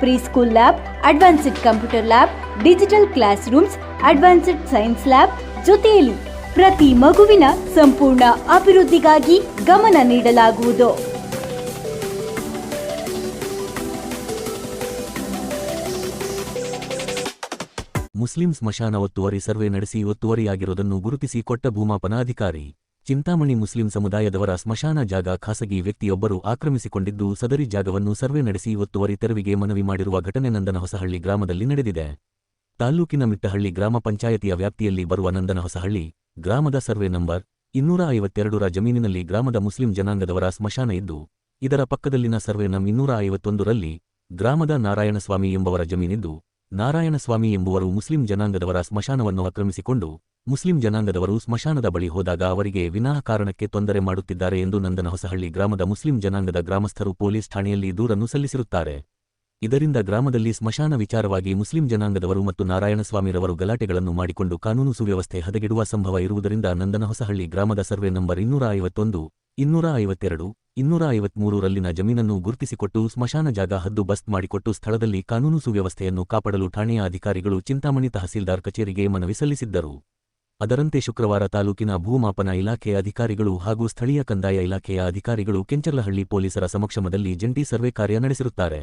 pre school lab advanced computer lab digital classrooms advanced science lab ಜೊತೆಯಲ್ಲಿ ಪ್ರತಿ ಮಗುವಿನ ಸಂಪೂರ್ಣ ಅಭಿವೃದ್ಧಿಗಾಗಿ ಗಮನ ನೀಡಲಾಗುವುದು. ಮುಸ್ಲಿಂ ಸ್ಮಶಾನ ಒತ್ತುವರಿ ಸರ್ವೆ ನಡೆಸಿ ಒತ್ತುವರಿಯಾಗಿರುವುದನ್ನು ಗುರುತಿಸಿ ಕೊಟ್ಟ ಭೂಮಾಪನ ಅಧಿಕಾರಿ. ಚಿಂತಾಮಣಿ ಮುಸ್ಲಿಂ ಸಮುದಾಯದವರ ಸ್ಮಶಾನ ಜಾಗ ಖಾಸಗಿ ವ್ಯಕ್ತಿಯೊಬ್ಬರು ಆಕ್ರಮಿಸಿಕೊಂಡಿದ್ದು ಸದರಿ ಜಾಗವನ್ನು ಸರ್ವೆ ನಡೆಸಿ ಒತ್ತುವರಿ ತೆರವಿಗೆ ಮನವಿ ಮಾಡಿರುವ ಘಟನೆ ನಂದನ ಹೊಸಹಳ್ಳಿ ಗ್ರಾಮದಲ್ಲಿ ನಡೆದಿದೆ. ತಾಲ್ಲೂಕಿನ ಮಿಟ್ಟಹಳ್ಳಿ ಗ್ರಾಮ ಪಂಚಾಯತಿಯ ವ್ಯಾಪ್ತಿಯಲ್ಲಿ ಬರುವ ನಂದನ ಹೊಸಹಳ್ಳಿ ಗ್ರಾಮದ ಸರ್ವೆ ನಂಬರ್ ಇನ್ನೂರ ಐವತ್ತೆರಡರ ಜಮೀನಿನಲ್ಲಿ ಗ್ರಾಮದ ಮುಸ್ಲಿಂ ಜನಾಂಗದವರ ಸ್ಮಶಾನ ಇದ್ದು, ಇದರ ಪಕ್ಕದಲ್ಲಿನ ಸರ್ವೆ ನಂ ಇನ್ನೂರ ಐವತ್ತೊಂದರಲ್ಲಿ ಗ್ರಾಮದ ನಾರಾಯಣಸ್ವಾಮಿ ಎಂಬವರ ಜಮೀನಿದ್ದು ನಾರಾಯಣಸ್ವಾಮಿ ಎಂಬುವರು ಮುಸ್ಲಿಂ ಜನಾಂಗದವರ ಸ್ಮಶಾನವನ್ನು ಆಕ್ರಮಿಸಿಕೊಂಡು ಮುಸ್ಲಿಂ ಜನಾಂಗದವರು ಸ್ಮಶಾನದ ಬಳಿ ಹೋದಾಗ ಅವರಿಗೆ ವಿನಾಹ ಕಾರಣಕ್ಕೆ ತೊಂದರೆ ಮಾಡುತ್ತಿದ್ದಾರೆ ಎಂದು ನಂದನ ಹೊಸಹಳ್ಳಿ ಗ್ರಾಮದ ಮುಸ್ಲಿಂ ಜನಾಂಗದ ಗ್ರಾಮಸ್ಥರು ಪೊಲೀಸ್ ಠಾಣೆಯಲ್ಲಿ ದೂರನ್ನು ಸಲ್ಲಿಸಿರುತ್ತಾರೆ. ಇದರಿಂದ ಗ್ರಾಮದಲ್ಲಿ ಸ್ಮಶಾನ ವಿಚಾರವಾಗಿ ಮುಸ್ಲಿಂ ಜನಾಂಗದವರು ಮತ್ತು ನಾರಾಯಣಸ್ವಾಮಿರವರು ಗಲಾಟೆಗಳನ್ನು ಮಾಡಿಕೊಂಡು ಕಾನೂನು ಸುವ್ಯವಸ್ಥೆ ಹದಗೆಡುವ ಸಂಭವ ಇರುವುದರಿಂದ ನಂದನ ಹೊಸಹಳ್ಳಿ ಗ್ರಾಮದ ಸರ್ವೆ ನಂಬರ್ ಇನ್ನೂರ ಐವತ್ತೊಂದು ಇನ್ನೂರ ಐವತ್ತೆರಡು ಇನ್ನೂರ ಐವತ್ಮೂರರಲ್ಲಿನ ಜಮೀನನ್ನು ಗುರುತಿಸಿಕೊಟ್ಟು ಸ್ಮಶಾನ ಜಾಗ ಹದ್ದು ಬಸ್ತ್ ಮಾಡಿಕೊಟ್ಟು ಸ್ಥಳದಲ್ಲಿ ಕಾನೂನು ಸುವ್ಯವಸ್ಥೆಯನ್ನು ಕಾಪಾಡಲು ಠಾಣೆಯ ಅಧಿಕಾರಿಗಳು ಚಿಂತಾಮಣಿ ತಹಸೀಲ್ದಾರ್ ಕಚೇರಿಗೆ ಮನವಿ ಸಲ್ಲಿಸಿದ್ದರು. ಅದರಂತೆ ಶುಕ್ರವಾರ ತಾಲೂಕಿನ ಭೂಮಾಪನ ಇಲಾಖೆಯ ಅಧಿಕಾರಿಗಳು ಹಾಗೂ ಸ್ಥಳೀಯ ಕಂದಾಯ ಇಲಾಖೆಯ ಅಧಿಕಾರಿಗಳು ಕೆಂಚರ್ಲಹಳ್ಳಿ ಪೊಲೀಸರ ಸಮಕ್ಷಮದಲ್ಲಿ ಜಂಟಿ ಸರ್ವೆ ಕಾರ್ಯ ನಡೆಸಿರುತ್ತಾರೆ.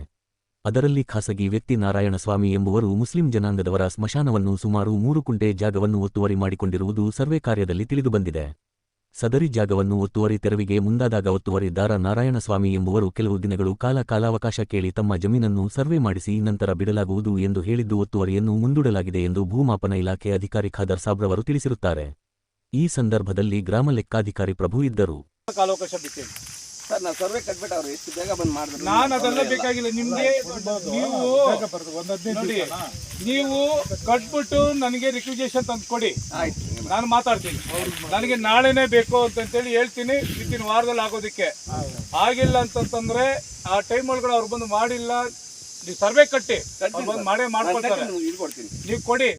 ಅದರಲ್ಲಿ ಖಾಸಗಿ ವ್ಯಕ್ತಿ ನಾರಾಯಣಸ್ವಾಮಿ ಎಂಬುವರು ಮುಸ್ಲಿಂ ಜನಾಂಗದವರ ಸ್ಮಶಾನವನ್ನು ಸುಮಾರು ಮೂರು ಕುಂಟೆ ಜಾಗವನ್ನು ಒತ್ತುವರಿ ಮಾಡಿಕೊಂಡಿರುವುದು ಸರ್ವೆ ಕಾರ್ಯದಲ್ಲಿ ತಿಳಿದುಬಂದಿದೆ. ಸದರಿ ಜಾಗವನ್ನು ಒತ್ತುವರಿ ತೆರವಿಗೆ ಮುಂದಾದಾಗ ಒತ್ತುವರಿದಾರ ನಾರಾಯಣಸ್ವಾಮಿ ಎಂಬುವರು ಕೆಲವು ದಿನಗಳು ಕಾಲ ಕಾಲಾವಕಾಶ ಕೇಳಿ ತಮ್ಮ ಜಮೀನನ್ನು ಸರ್ವೆ ಮಾಡಿಸಿ ನಂತರ ಬಿಡಲಾಗುವುದು ಎಂದು ಹೇಳಿದ್ದು ಒತ್ತುವರಿಯನ್ನು ಮುಂದೂಡಲಾಗಿದೆ ಎಂದು ಭೂಮಾಪನ ಇಲಾಖೆ ಅಧಿಕಾರಿ ಖಾದರ್ ಸಾಬ್ರವರು ತಿಳಿಸಿರುತ್ತಾರೆ. ಈ ಸಂದರ್ಭದಲ್ಲಿ ಗ್ರಾಮ ಲೆಕ್ಕಾಧಿಕಾರಿ ಪ್ರಭು ಇದ್ದರು. ಸರ್ ನಾವು ಸರ್ವೆ ಕಟ್ಬಿಟ್ಟವ್ರು ಎಷ್ಟು ಬೇಗ ಬಂದು ಮಾಡಿದ್ರು ನಾನು ಅದೆಲ್ಲ ಬೇಕಾಗಿಲ್ಲ ನಿಮ್ಗೆ ನೀವು ನೋಡಿ ನೀವು ಕಟ್ಬಿಟ್ಟು ನನಗೆ ರಿಕ್ವಿಜೇಷನ್ ತಂದು ಕೊಡಿ ಆಯ್ತು ನಾನು ಮಾತಾಡ್ತೀನಿ ನನಗೆ ನಾಳೆನೇ ಬೇಕು ಅಂತಂತೇಳಿ ಹೇಳ್ತೀನಿ ಇತ್ತಿನ ವಾರದಲ್ಲಿ ಆಗೋದಕ್ಕೆ ಆಗಿಲ್ಲ ಅಂತಂತಂದ್ರೆ ಆ ಟೈಮ್ ಒಳಗಡೆ ಅವ್ರು ಬಂದು ಮಾಡಿಲ್ಲ ನೀವು ಸರ್ವೆ ಕಟ್ಟಿ ಅವ್ರು ಬಂದು ಮಾಡೇ ಮಾಡ್ಕೊಳ್ತಾರೆ ನೀವು ಕೊಡಿ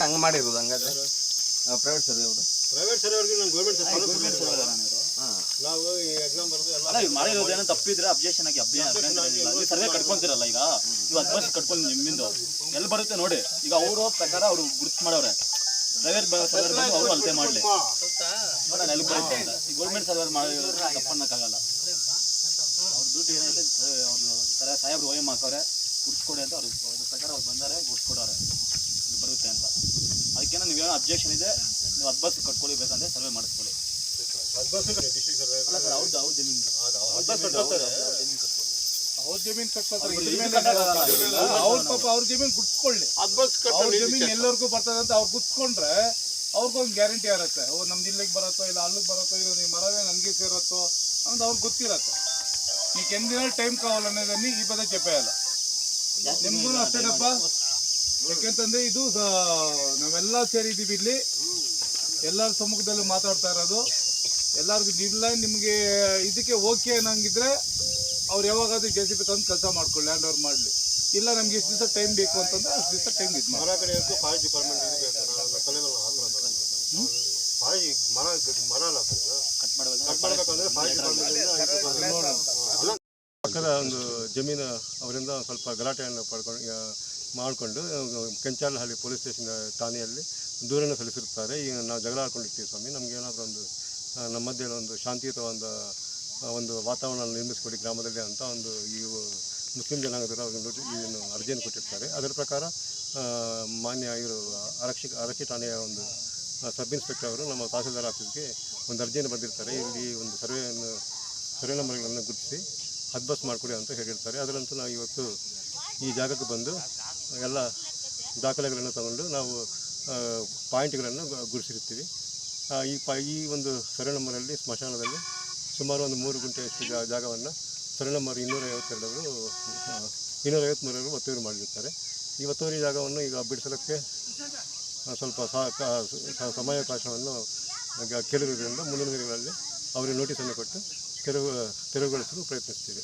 ಹಂಗೆ ಮಾಡಿರೋದು ಹಂಗಾದ್ರೆ? ಪ್ರೈವೇಟ್ ಸರ್ವೆ ಅವರು ಪ್ರೈವೇಟ್ ಸರ್ವರ್ಗೆ ನಮ್ಮ ಗೌರ್ಮೆಂಟ್ ನಾವು ಈ ಎಕ್ಸಾಮ್ ಬರೆದು ಎಲ್ಲ ಇವ್ ಮಾಡಿರೋದು ಏನೋ ತಪ್ಪಿದ್ರೆ ಅಬ್ಜೆಕ್ಷನ್ ಆಗಿ ಅಬ್ಜೆಕ್ಷನ್ ಸರ್ವೆ ಕಟ್ಕೊಂತೀರಲ್ಲ ಈಗ? ನೀವು ಅಡ್ವಾನ್ಸ್ ಕಟ್ಕೊಂಡು ನಿಮ್ಮಿಂದು. ಎಲ್ಲಿ ಬರುತ್ತೆ ನೋಡಿ. ಈಗ ಅವರು ಪ್ರಕಾರ ಅವರು ಗುರುತು ಮಾಡವ್ರೆ ಪ್ರೈವೇಟ್ ಸರ್ವರ್ ಬಂದು ಅವರು ಅಳತೆ ಮಾಡಲಿ. ನೋಡೋಣ ಎಲ್ಲಿ ಬರುತ್ತೆ ಗೌರ್ಮೆಂಟ್ ಸರ್ವರ್ ಮಾಡಿರೋದು ತಪ್ಪನ್ನಕ್ಕಾಗಲ್ಲ. ಅವ್ರ ದುಡ್ಡು ಏನೈತೆ ಅವ್ರು ಸರ ಸಾಹೇಬ್ರು ಓಯಮ್ ಹಾಕವ್ರೆ ಗುರ್ಸ್ಕೊಡಿ ಅಂತ ಅವ್ರು ಅದ್ರ ಪ್ರಕಾರ ಅವ್ರು ಬಂದರೆ ಗುರ್ಸ್ಕೊಡೋರೆ ಇದು ಬರುತ್ತೆ ಅಂತ. ಅದಕ್ಕೇನೋ ನೀವೇನೋ ಅಬ್ಜೆಕ್ಷನ್ ಇದೆ ನೀವು ಅದ್ಬಸ್ ಕಟ್ಕೊಳ್ಳಿ ಬೇಕಂದ್ರೆ ಸರ್ವೆ ಮಾಡಿಸ್ಕೊಳ್ಳಿ. ಅವ್ರ ಜಮೀನು ಕಟ್ಕೊಳ್ಳಿ. ಅವ್ರ ಜಮೀನ್ ಅವ್ರ ಅವ್ರ ಜಮೀನ್ ಅವ್ರ ಜಮೀನ್ ಎಲ್ಲರಿಗೂ ಬರ್ತದೆ ಅಂತ ಅವ್ರು ಕುತ್ಕೊಂಡ್ರೆ ಅವ್ರಿಗೊಂದು ಗ್ಯಾರಂಟಿ ಇರುತ್ತೆ. ಓ ನಮ್ದು ಇಲ್ಲಿಗೆ ಬರತ್ತೋ ಇಲ್ಲ ಅಲ್ಲಿಗೆ ಬರತ್ತೋ ಇಲ್ಲ ನೀವು ಮರವೇ ನನಗೆ ಸೇರತ್ತೋ ಅಂತ ಅವ್ರಿಗೆ ಗೊತ್ತಿರತ್ತೆ. ನೀವು ಎಂದಿನ ಟೈಮ್ ಕಾವಾಲನೇದನ್ನು ಈ ಪದ ಚೆಪ್ಪೆ ಅಲ್ಲ. ನಿಮ್ಗೂ ಅಷ್ಟೇನಪ್ಪ ಯಾಕೆಂತಂದ್ರೆ ಇದು ನಾವೆಲ್ಲ ಸೇರಿದ್ದೀವಿ ಇಲ್ಲಿ. ಎಲ್ಲರ ಸಮ್ಮುಖದಲ್ಲಿ ಮಾತಾಡ್ತಾ ಇರೋದು. ಎಲ್ಲರಿಗೂ ನಿಲ್ಲ ನಿಮಗೆ ಇದಕ್ಕೆ ಓಕೆ ಅನ್ನಂಗಿದ್ರೆ ಅವ್ರು ಯಾವಾಗಾದ್ರೂ ಜೆ ಸಿ ಬಿ ತಂದು ಕೆಲಸ ಮಾಡ್ಕೊಳ್ಳಿ ಲ್ಯಾಂಡ್ ಓವರ್ ಮಾಡಲಿ. ಇಲ್ಲ ನಮ್ಗೆ ಇಷ್ಟು ದಿವಸ ಟೈಮ್ ಬೇಕು ಅಂತಂದ್ರೆ ಅಷ್ಟು ದಿವಸ ಟೈಮ್ ಇದು ಮರ ಕಡೆ ಫಾರೆಸ್ಟ್ ಡಿಪಾರ್ಟ್ಮೆಂಟ್ ಮರ ಮರ ಅಲ್ಲ ಸರ್ ಕಟ್ ಮಾಡಬೇಕು. ಕಟ್ ಮಾಡಬೇಕಂದ್ರೆ ಫಾರೆಸ್ಟ್ ಡಿಪಾರ್ಟ್ಮೆಂಟ್ ಪಕ್ಕದ ಒಂದು ಜಮೀನು ಅವರಿಂದ ಸ್ವಲ್ಪ ಗಲಾಟೆಯನ್ನು ಪಡ್ಕೊಂಡು ಮಾಡಿಕೊಂಡು ಕೆಂಚಾಲಹಳ್ಳಿ ಪೊಲೀಸ್ ಸ್ಟೇಷನ್ ಠಾಣೆಯಲ್ಲಿ ದೂರನ್ನು ಸಲ್ಲಿಸಿರುತ್ತಾರೆ. ಈಗ ನಾವು ಜಗಳ ಆಡ್ಕೊಂಡಿರ್ತೀವಿ ಸ್ವಾಮಿ. ನಮಗೆ ಏನಾದರೂ ಒಂದು ನಮ್ಮ ಮಧ್ಯೆ ಒಂದು ಶಾಂತಿಯುತವಾದ ಒಂದು ವಾತಾವರಣ ನಿರ್ಮಿಸಿಕೊಡಿ ಗ್ರಾಮದಲ್ಲಿ ಅಂತ ಒಂದು ಈ ಮುಸ್ಲಿಂ ನೋಡಿ ಏನು ಅರ್ಜಿಯನ್ನು ಕೊಟ್ಟಿರ್ತಾರೆ. ಅದರ ಪ್ರಕಾರ ಮಾನ್ಯ ಇವರು ಆರಕ್ಷಕ ಆರಕ್ಷಿ ಠಾಣೆಯ ಒಂದು ಸಬ್ ಇನ್ಸ್ಪೆಕ್ಟರ್ ಅವರು ನಮ್ಮ ತಹಸೀಲ್ದಾರ್ ಆಫೀಸ್ಗೆ ಒಂದು ಅರ್ಜಿಯನ್ನು ಬರೆದಿರ್ತಾರೆ. ಇಲ್ಲಿ ಒಂದು ಸರ್ವೆಯನ್ನು, ಸರ್ವೆ ನಂಬರ್ಗಳನ್ನು ಗುರುತಿಸಿ ಹದ್ಬಸ್ ಮಾಡಿಕೊಡಿ ಅಂತ ಹೇಳಿರ್ತಾರೆ. ಅದರಂತೂ ನಾವು ಇವತ್ತು ಈ ಜಾಗಕ್ಕೆ ಬಂದು ಎಲ್ಲ ದಾಖಲೆಗಳನ್ನು ತಗೊಂಡು ನಾವು ಪಾಯಿಂಟ್ಗಳನ್ನು ಗುರುಸಿರ್ತೀವಿ ಈ ಪ, ಈ ಒಂದು ಸರಣಮ್ಮನಲ್ಲಿ ಸ್ಮಶಾನದಲ್ಲಿ ಸುಮಾರು ಒಂದು ಮೂರು ಗುಂಟೆ ಜಾಗವನ್ನು ಸರಣಮ್ಮರು ನಂಬರ್ ಇನ್ನೂರ ಐವತ್ತೆರಡವರು ಇನ್ನೂರ ಐವತ್ತ್ಮೂರರು ಒತ್ತುವರಿ ಮಾಡಿರ್ತಾರೆ ಈ ಒತ್ತುವರಿ ಜಾಗವನ್ನು ಈಗ ಬಿಡಿಸಲಿಕ್ಕೆ ಸ್ವಲ್ಪ ಸಮಯಾವಕಾಶವನ್ನು ಈಗ ಕೇಳಿರುವುದರಿಂದ ಮುಂದಿನ ದಿನಗಳಲ್ಲಿ ಅವರಿಗೆ ನೋಟಿಸನ್ನು ಕೊಟ್ಟು ತೆರವು ತೆರವುಗೊಳಿಸಲು ಪ್ರಯತ್ನಿಸ್ತೀವಿ.